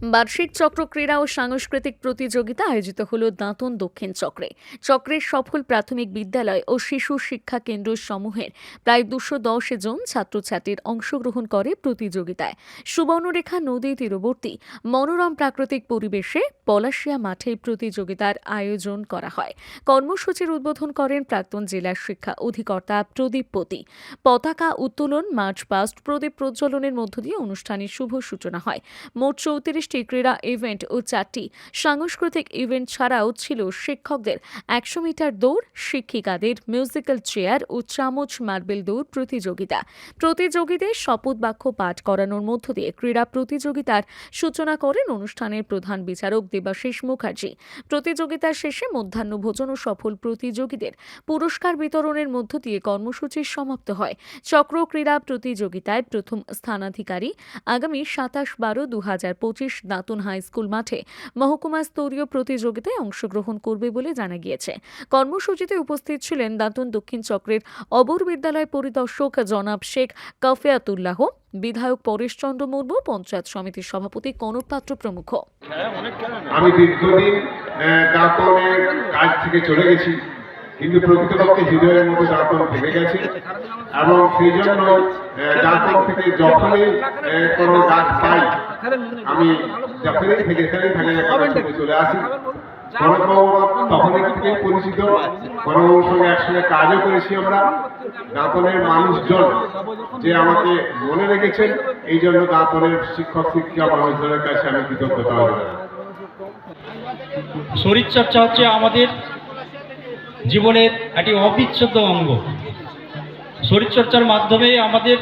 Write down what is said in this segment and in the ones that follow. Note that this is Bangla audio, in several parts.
বার্ষিক চক্র ক্রীড়া ও সাংস্কৃতিক প্রতিযোগিতা আয়োজিত হল দাঁতন দক্ষিণ চক্রে। চক্রের সফল প্রাথমিক বিদ্যালয় ও শিশু শিক্ষা কেন্দ্র সমূহের প্রায় দুশো দশ জন ছাত্রছাত্রীর অংশগ্রহণ করে প্রতিযোগিতায়। সুবর্ণরেখা নদী তীরবর্তী মনোরম প্রাকৃতিক পরিবেশে পলাশিয়া মাঠে প্রতিযোগিতার আয়োজন করা হয়। কর্মসূচির উদ্বোধন করেন প্রাক্তন জেলা শিক্ষা অধিকর্তা প্রদীপ পতি। পতাকা উত্তোলন মার্চ পাস্ট প্রদীপ প্রজ্বলনের মধ্য দিয়ে অনুষ্ঠানের শুভ সূচনা হয়। মোট চৌত্রিশটি ক্রীড়া ইভেন্ট ও চারটি সাংস্কৃতিক ইভেন্ট ছাড়াও ছিল শিক্ষকদের। একশো মিটার দৌড়, শিক্ষিকাদের মিউজিক্যাল চেয়ার ও চামচ মার্বেল দৌড় প্রতিযোগিতা। প্রতিযোগীদের শপথ বাক্য পাঠ করানোর মধ্য দিয়ে ক্রীড়া প্রতিযোগিতার সূচনা করেন অনুষ্ঠানের প্রধান বিচারক দেবাশিস মুখার্জি। প্রতিযোগিতার শেষে মধ্যাহ্নভোজন ও সফল প্রতিযোগীদের পুরস্কার বিতরণের মধ্য দিয়ে কর্মসূচির সমাপ্ত হয়। চক্র ক্রীড়া প্রতিযোগিতায় প্রথম স্থানাধিকারী আগামী সাতাশ বারো দু হাজার পঁচিশ দাঁতন হাই স্কুল মাঠে মহকুমা স্তরীয় প্রতিযোগিতায় অংশগ্রহণ করবে বলে জানা গিয়েছে। কর্মসূচিতে উপস্থিত ছিলেন দাঁতন দক্ষিণ চক্রের অবর বিদ্যালয় পরিদর্শক জনাব শেখ কাফিয়াতুল্লাহ, বিধায়ক পরেশচন্দ্র মুর্মু, পঞ্চায়েত সমিতির সভাপতি কনক পাত্র প্রমুখ। আমি দীর্ঘদিন কাজ থেকে চলে গেছি। কিন্তু প্রকৃতপক্ষে হৃদয়ের মতো দাঁতন থেকে গেছে। এবং সেই জন্য আহ, থেকে যখনই কোনো গাছ পাই আমি যখনই থেকে এখানেই থাকে চলে আসি। তখনই থেকেই পরিচিত। কনকবাবুর সঙ্গে একসঙ্গে কাজও করেছি আমরা। দাঁতনের মানুষজন যে আমাকে মনে রেখেছেন এই জন্য দাঁতনের শিক্ষক শিক্ষিকা মানুষজনের কাছে আমি কৃতজ্ঞতা শরীরচর্চা হচ্ছে আমাদের জীবনের একটি অবিচ্ছেদ্য অঙ্গ। শরীরচর্চার মাধ্যমে আমাদের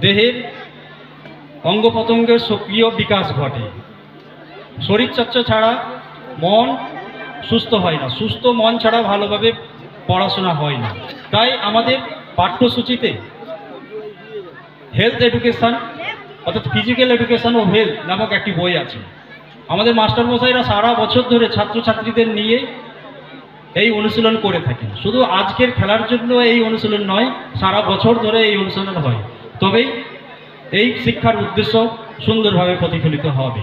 দেহের অঙ্গ সক্রিয় বিকাশ ঘটে। শরীরচর্চা ছাড়া মন সুস্থ হয় না। সুস্থ মন ছাড়া ভালোভাবে পড়াশোনা হয় না। তাই আমাদের পাঠ্যসূচিতে হেলথ এডুকেশন অর্থাৎ ফিজিক্যাল এডুকেশন ও হেলথ নামক একটি বই আছে। আমাদের মাস্টারমশাইরা সারা বছর ধরে ছাত্রছাত্রীদের নিয়ে এই অনুশীলন করে থাকেন। শুধু আজকের খেলার জন্য এই অনুশীলন নয়, সারা বছর ধরে এই অনুশীলন হয়। তবেই এই শিক্ষার উদ্দেশ্য সুন্দরভাবে প্রতিফলিত হবে।